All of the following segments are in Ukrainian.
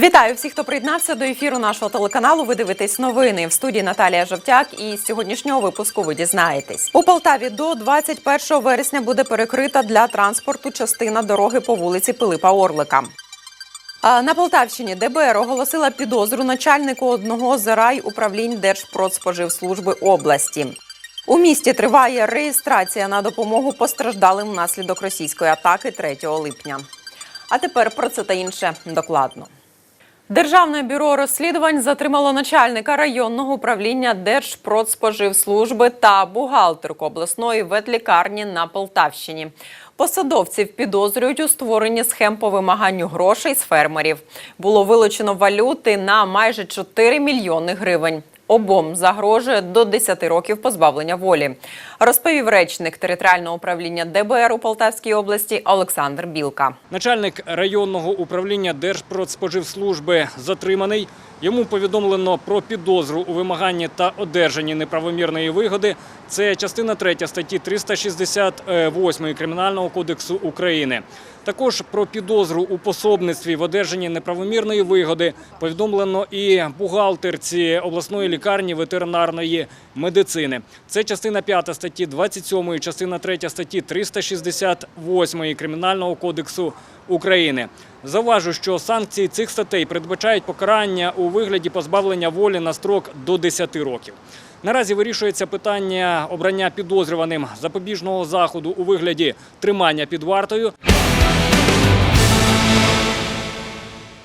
Вітаю всіх, хто приєднався до ефіру нашого телеканалу. Ви дивитесь новини в студії Наталія Жовтяк. І з сьогоднішнього випуску ви дізнаєтесь. У Полтаві до 21 вересня буде перекрита для транспорту частина дороги по вулиці Пилипа Орлика. На Полтавщині ДБР оголосила підозру начальнику одного з райуправлінь Держпродспоживслужби області. У місті триває реєстрація на допомогу постраждалим внаслідок російської атаки 3 липня. А тепер про це та інше докладно. Державне бюро розслідувань затримало начальника районного управління Держпродспоживслужби та бухгалтерку обласної ветлікарні на Полтавщині. Посадовців підозрюють у створенні схем по вимаганню грошей з фермерів. Було вилучено валюти на майже 4 мільйони гривень. Обом загрожує до 10 років позбавлення волі, розповів речник територіального управління ДБР у Полтавській області Олександр Білка. Начальник районного управління Держпродспоживслужби затриманий. Йому повідомлено про підозру у вимаганні та одержанні неправомірної вигоди. Це частина 3 статті 368 Кримінального кодексу України. Також про підозру у пособництві в одержанні неправомірної вигоди повідомлено і бухгалтерці обласної лікарні ветеринарної медицини. Це частина 5 статті 27, частина 3 статті 368 Кримінального кодексу України. Заважу, що санкції цих статей передбачають покарання у вигляді позбавлення волі на строк до 10 років. Наразі вирішується питання обрання підозрюваним запобіжного заходу у вигляді тримання під вартою.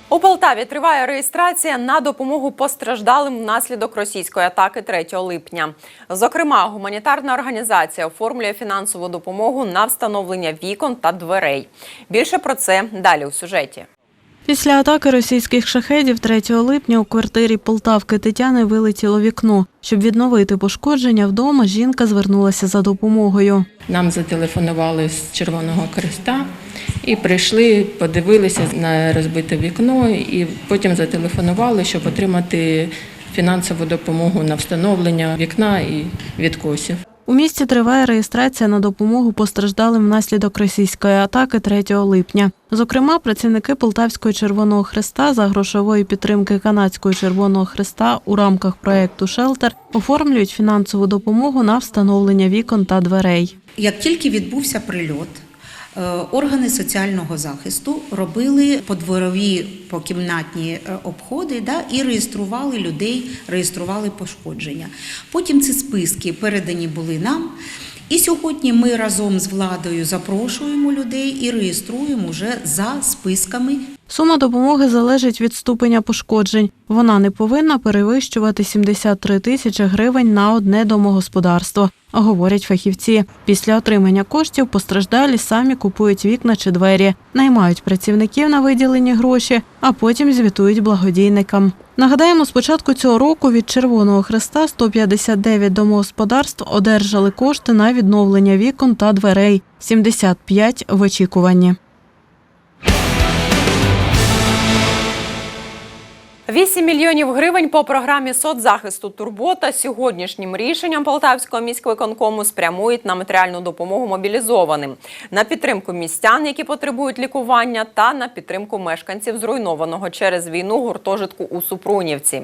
У Полтаві триває реєстрація на допомогу постраждалим внаслідок російської атаки 3 липня. Зокрема, гуманітарна організація оформлює фінансову допомогу на встановлення вікон та дверей. Більше про це далі у сюжеті. Після атаки російських шахедів 3 липня у квартирі Полтавки Тетяни вилетіло вікно. Щоб відновити пошкодження вдома, жінка звернулася за допомогою. Нам зателефонували з Червоного Креста і прийшли, подивилися на розбите вікно, і потім зателефонували, щоб отримати фінансову допомогу на встановлення вікна і відкосів. У місті триває реєстрація на допомогу постраждалим внаслідок російської атаки 3 липня. Зокрема, працівники Полтавського Червоного Хреста за грошової підтримки Канадського Червоного Хреста у рамках проекту Шелтер оформлюють фінансову допомогу на встановлення вікон та дверей. Як тільки відбувся прильот, органи соціального захисту робили подворові покімнатні е, обходи да, і реєстрували людей, реєстрували пошкодження. Потім ці списки передані були нам. І сьогодні ми разом з владою запрошуємо людей і реєструємо вже за списками Сума допомоги залежить від ступеня пошкоджень. Вона не повинна перевищувати 73 тисячі гривень на одне домогосподарство, говорять фахівці. Після отримання коштів постраждалі самі купують вікна чи двері, наймають працівників на виділені гроші, а потім звітують благодійникам. Нагадаємо, з початку цього року від Червоного Хреста 159 домогосподарств одержали кошти на відновлення вікон та дверей, 75 в очікуванні. 8 мільйонів гривень по програмі соцзахисту Турбота сьогоднішнім рішенням Полтавського міськвиконкому спрямують на матеріальну допомогу мобілізованим, на підтримку містян, які потребують лікування, та на підтримку мешканців зруйнованого через війну гуртожитку у Супрунівці.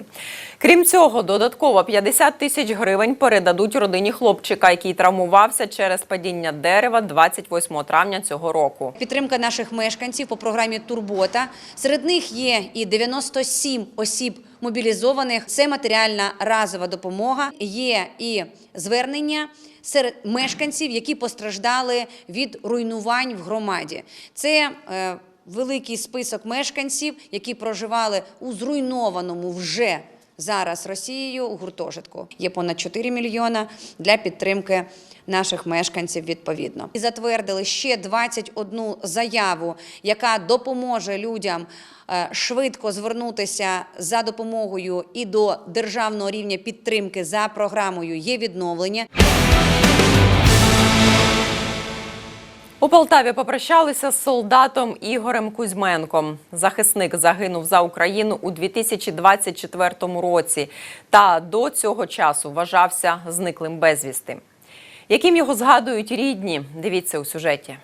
Крім цього, додатково 50 тисяч гривень передадуть родині хлопчика, який травмувався через падіння дерева 28 травня цього року. Підтримка наших мешканців по програмі Турбота. Серед них є і 97 осіб мобілізованих. Це матеріальна разова допомога. Є і звернення серед мешканців, які постраждали від руйнувань в громаді. Це е, великий список мешканців, які проживали у зруйнованому вже зараз Росією у гуртожитку. Є понад 4 мільйона для підтримки наших мешканців відповідно. І затвердили ще 21 заяву, яка допоможе людям е, швидко звернутися за допомогою і до державного рівня підтримки за програмою є відновлення. У Полтаві попрощалися з солдатом Ігорем Кузьменком. Захисник загинув за Україну у 2024 році та до цього часу вважався зниклим безвісти. Яким його згадують рідні? Дивіться у сюжеті.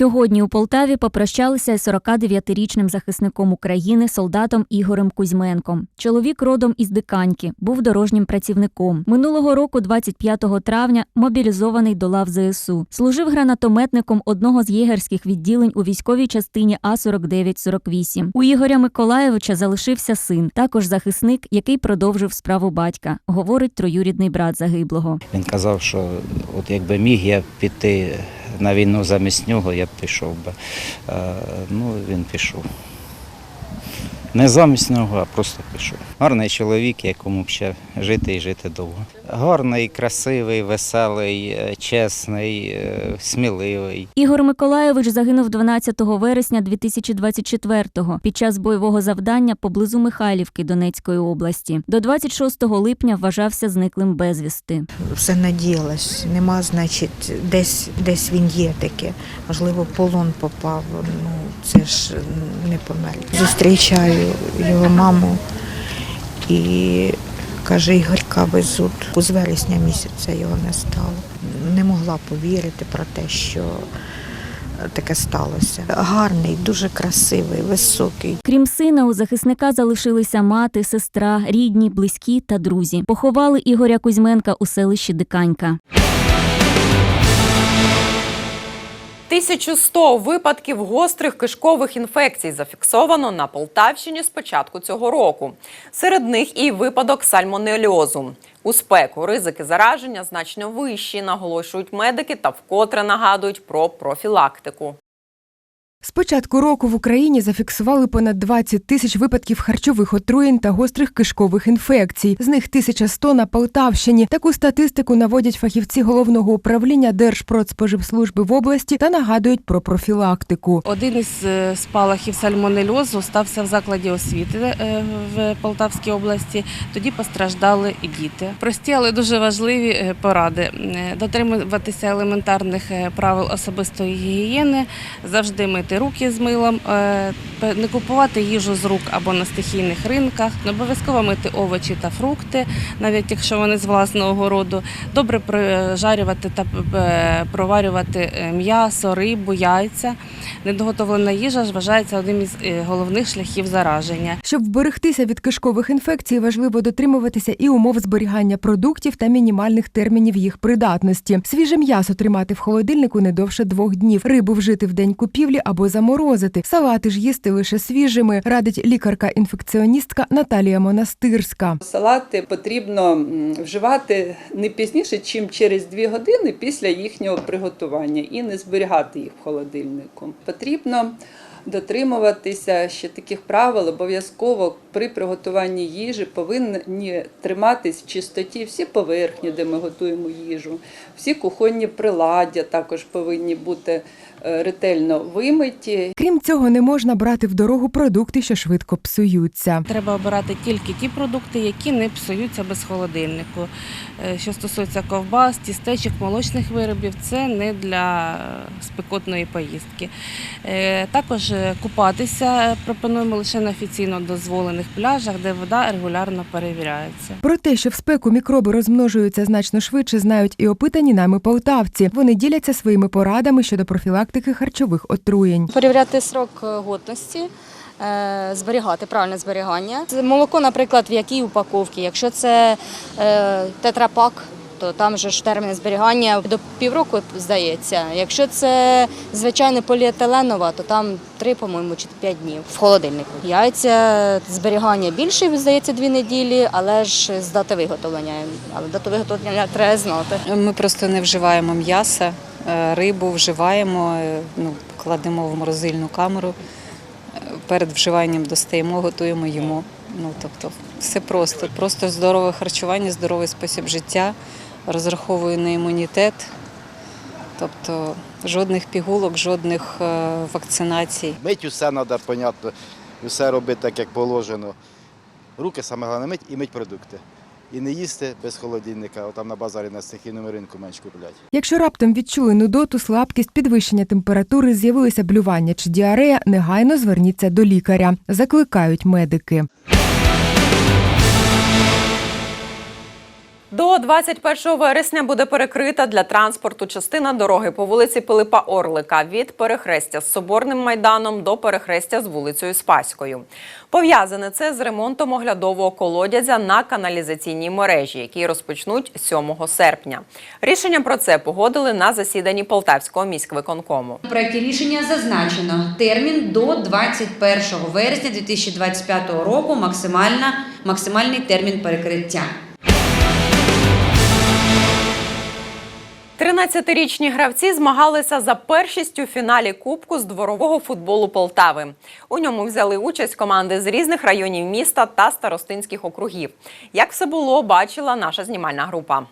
Сьогодні у Полтаві попрощалися із 49-річним захисником України, солдатом Ігорем Кузьменком. Чоловік родом із Диканьки, був дорожнім працівником. Минулого року, 25 травня, мобілізований до лав ЗСУ. Служив гранатометником одного з єгерських відділень у військовій частині А-49-48. У Ігоря Миколаєвича залишився син, також захисник, який продовжив справу батька, говорить троюрідний брат загиблого. Він казав, що от якби міг я піти на війну замість нього, я б пішов би. Е, Ну, він пішов. Не замість нього, а просто пішов. Гарний чоловік, якому ще жити і жити довго. Гарний, красивий, веселий, е, чесний, е, сміливий. Ігор Миколаєвич загинув 12 вересня 2024-го під час бойового завдання поблизу Михайлівки Донецької області. До 26 липня вважався зниклим безвісти. все надіялась. Нема, значить, десь, десь він є таке. Можливо, полон попав. Ну, це ж не помер. Зустрічаю його маму і каже, Ігорька везуть. З вересня місяця його не стало. Не могла повірити про те, що таке сталося. Гарний, дуже красивий, високий. Крім сина, у захисника залишилися мати, сестра, рідні, близькі та друзі. Поховали Ігоря Кузьменка у селищі Диканька. 1100 випадків гострих кишкових інфекцій зафіксовано на Полтавщині з початку цього року. Серед них і випадок сальмонельозу. У спеку ризики зараження значно вищі, наголошують медики та вкотре нагадують про профілактику. З початку року в Україні зафіксували понад 20 тисяч випадків харчових отруєнь та гострих кишкових інфекцій. З них 1100 на Полтавщині. Таку статистику наводять фахівці головного управління Держпродспоживслужби в області та нагадують про профілактику. Один із е, спалахів сальмонельозу стався в закладі освіти е, в Полтавській області. Тоді постраждали і діти. Прості, але дуже важливі е, поради: дотримуватися елементарних правил особистої гігієни, завжди мити руки з милом, е, не купувати їжу з рук або на стихійних ринках, не обов'язково мити овочі та фрукти, навіть якщо вони з власного городу. Добре прожарювати та е, проварювати е, м'ясо, рибу, яйця. Недоготовлена їжа ж вважається одним із головних шляхів зараження. Щоб вберегтися від кишкових інфекцій, важливо дотримуватися і умов зберігання продуктів та мінімальних термінів їх придатності. Свіже м'ясо тримати в холодильнику не довше двох днів. Рибу вжити в день купівлі або заморозити. Салати ж їсти лише свіжими, радить лікарка-інфекціоністка Наталія Монастирська. Салати потрібно вживати не пізніше, ніж через 2 години після їхнього приготування і не зберігати їх в холодильнику. Потрібно дотримуватися ще таких правил. Обов'язково при приготуванні їжі повинні триматись в чистоті всі поверхні, де ми готуємо їжу, всі кухонні приладдя також повинні бути ретельно вимиті. Крім цього, не можна брати в дорогу продукти, що швидко псуються. Треба обирати тільки ті продукти, які не псуються без холодильнику. Е, Що стосується ковбас, тістечок, молочних виробів, це не для спекотної поїздки. Е, Також е, купатися пропонуємо лише на офіційно дозволених пляжах, де вода регулярно перевіряється. Про те, що в спеку мікроби розмножуються значно швидше, знають і опитані нами полтавці. Вони діляться своїми порадами щодо профілактики харчових отруєнь. Перевіряти срок е, годності, е, зберігати правильне зберігання. Молоко, наприклад, в якій упаковці. Якщо це е, тетрапак, то там же ж термін зберігання до півроку здається. Якщо це звичайне поліетиленова, то там три, по-моєму, чи п'ять днів в холодильнику. Яйця зберігання більше, здається, дві неділі, але ж з дати виготовлення. Але дату виготовлення треба знати. Ми просто не вживаємо м'яса, рибу вживаємо, е, ну, кладемо в морозильну камеру. Е, Перед вживанням достаємо, готуємо, їмо. Ну, тобто, все просто. Просто здорове харчування, здоровий спосіб життя, розраховую на імунітет. Тобто жодних пігулок, жодних е, вакцинацій. Мить усе треба, понятно, і все робити так, як положено. Руки саме головне мить і мить продукти. І не їсти без холодильника, там на базарі на стихійному ринку менш куплять. Якщо раптом відчули нудоту, слабкість, підвищення температури, з'явилися блювання чи діарея, негайно зверніться до лікаря. Закликають медики. До 21 вересня буде перекрита для транспорту частина дороги по вулиці Пилипа Орлика від перехрестя з Соборним майданом до перехрестя з вулицею Спаською. Пов'язане це з ремонтом оглядового колодязя на каналізаційній мережі, який розпочнуть 7 серпня. Рішення про це погодили на засіданні Полтавського міськвиконкому. У проєкті рішення зазначено термін до 21 вересня 2025 року максимальна, максимальний термін перекриття. 13-річні гравці змагалися за першість у фіналі Кубку з дворового футболу Полтави. У ньому взяли участь команди з різних районів міста та старостинських округів. Як все було, бачила наша знімальна група.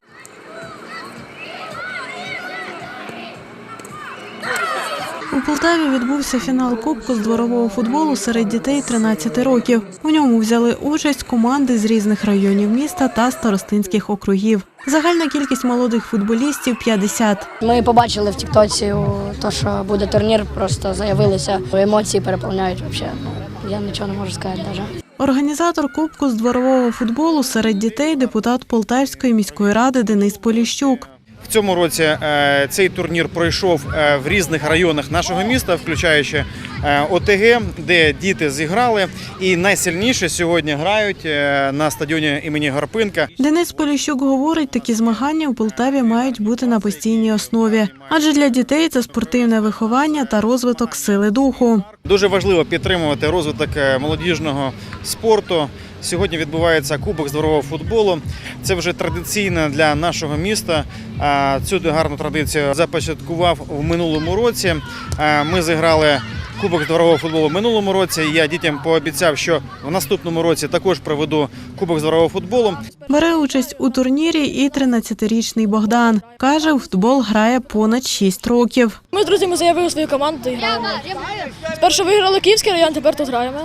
У Полтаві відбувся фінал Кубку з дворового футболу серед дітей 13 років. У ньому взяли участь команди з різних районів міста та старостинських округів. Загальна кількість молодих футболістів 50. Ми побачили в Тіктоці, то, що буде турнір, просто заявилися. Емоції переповняють взагалі. Ну, я нічого не можу сказати навіть. Організатор Кубку з дворового футболу серед дітей депутат Полтавської міської ради Денис Поліщук. В цьому році е, цей турнір пройшов е, в різних районах нашого міста, включаючи е, ОТГ, де діти зіграли. І найсильніше сьогодні грають на стадіоні імені Гарпинка. Денис Поліщук говорить, такі змагання у Полтаві мають бути на постійній основі, адже для дітей це спортивне виховання та розвиток сили духу. Дуже важливо підтримувати розвиток молодіжного спорту. Сьогодні відбувається кубок з дворового футболу. Це вже традиційно для нашого міста. А Цю гарну традицію започаткував в минулому році. Ми зіграли кубок дворового футболу в минулому році. Я дітям пообіцяв, що в наступному році також проведу кубок з дворового футболу. Бере участь у турнірі і 13-річний Богдан. Каже, у футбол грає понад 6 років. Ми з друзями заявили свою команду і граємо. Спершу виграли Київський район, тепер тут граємо.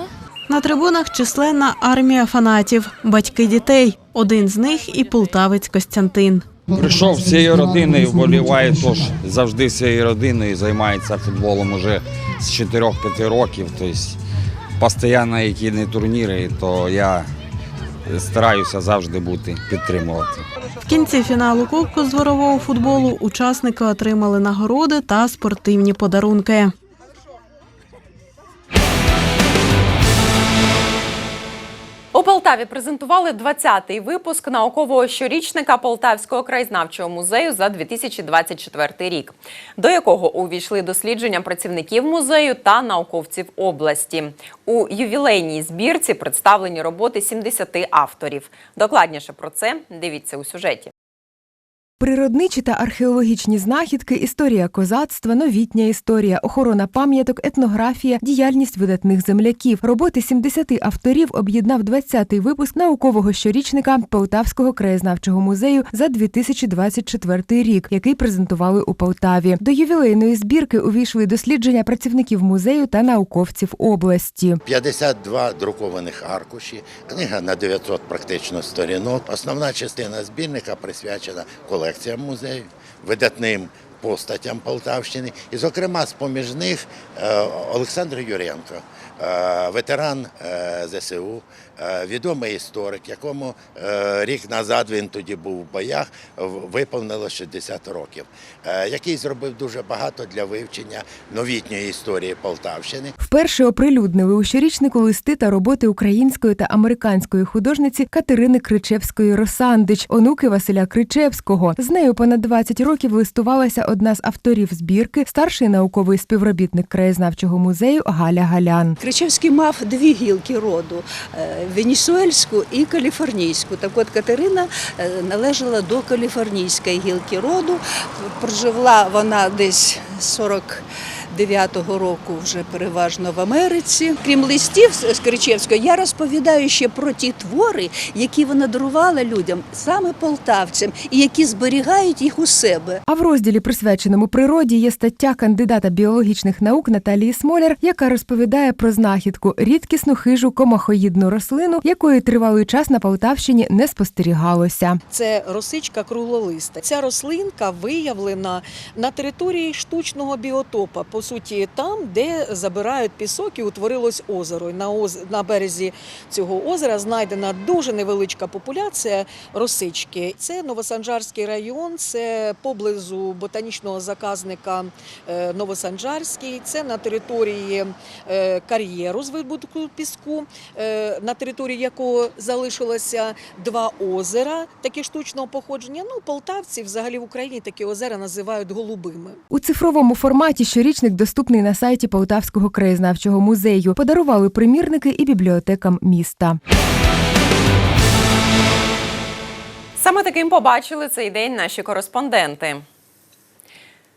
На трибунах численна армія фанатів, батьки дітей. Один з них і полтавець Костянтин. Прийшов з цією родиною, вболіває тож завжди з цією родиною займається футболом уже з 4-5 років. Тобто постійно які не турніри, то я стараюся завжди бути підтримувати. В кінці фіналу Кубку з дворового футболу учасники отримали нагороди та спортивні подарунки. У Полтаві презентували 20-й випуск наукового щорічника Полтавського краєзнавчого музею за 2024 рік, до якого увійшли дослідження працівників музею та науковців області. У ювілейній збірці представлені роботи 70 авторів. Докладніше про це дивіться у сюжеті. Природничі та археологічні знахідки, історія козацтва, новітня історія, охорона пам'яток, етнографія, діяльність видатних земляків. Роботи 70 авторів об'єднав 20-й випуск наукового щорічника Полтавського краєзнавчого музею за 2024 рік, який презентували у Полтаві. До ювілейної збірки увійшли дослідження працівників музею та науковців області. 52 друкованих аркуші, книга на 900 практично сторінок. Основна частина збірника присвячена колекціям музею, видатним постатям Полтавщини. І, зокрема, з поміж них е, Олександр Юренко, е, ветеран е, ЗСУ, відомий історик, якому рік назад він тоді був в боях, виповнило 60 років, який зробив дуже багато для вивчення новітньої історії Полтавщини. Вперше оприлюднили у щорічнику листи та роботи української та американської художниці Катерини Кричевської Росандич, онуки Василя Кричевського. З нею понад 20 років листувалася одна з авторів збірки, старший науковий співробітник краєзнавчого музею Галя Галян. Кричевський мав дві гілки роду е, венесуельську і каліфорнійську. Так от Катерина е, належала до каліфорнійської гілки роду. Прожила вона десь 40 9-го року вже переважно в Америці. Крім листів з Кричевського, я розповідаю ще про ті твори, які вона дарувала людям, саме полтавцям, і які зберігають їх у себе. А в розділі, присвяченому природі, є стаття кандидата біологічних наук Наталії Смоляр, яка розповідає про знахідку рідкісну хижу комахоїдну рослину, якої тривалий час на Полтавщині не спостерігалося. Це росичка круглолиста. Ця рослинка виявлена на території штучного біотопа. Суті там, де забирають пісок і утворилось озеро. І на, оз... на березі цього озера знайдена дуже невеличка популяція росички. Це Новосанжарський район, це поблизу ботанічного заказника е, Новосанжарський, це на території е, кар'єру з видобутку піску, е, на території якого залишилося два озера, такі штучного походження. Ну, полтавці взагалі в Україні такі озера називають голубими. У цифровому форматі щорічник доступний на сайті Полтавського краєзнавчого музею. Подарували примірники і бібліотекам міста. Саме таким побачили цей день наші кореспонденти.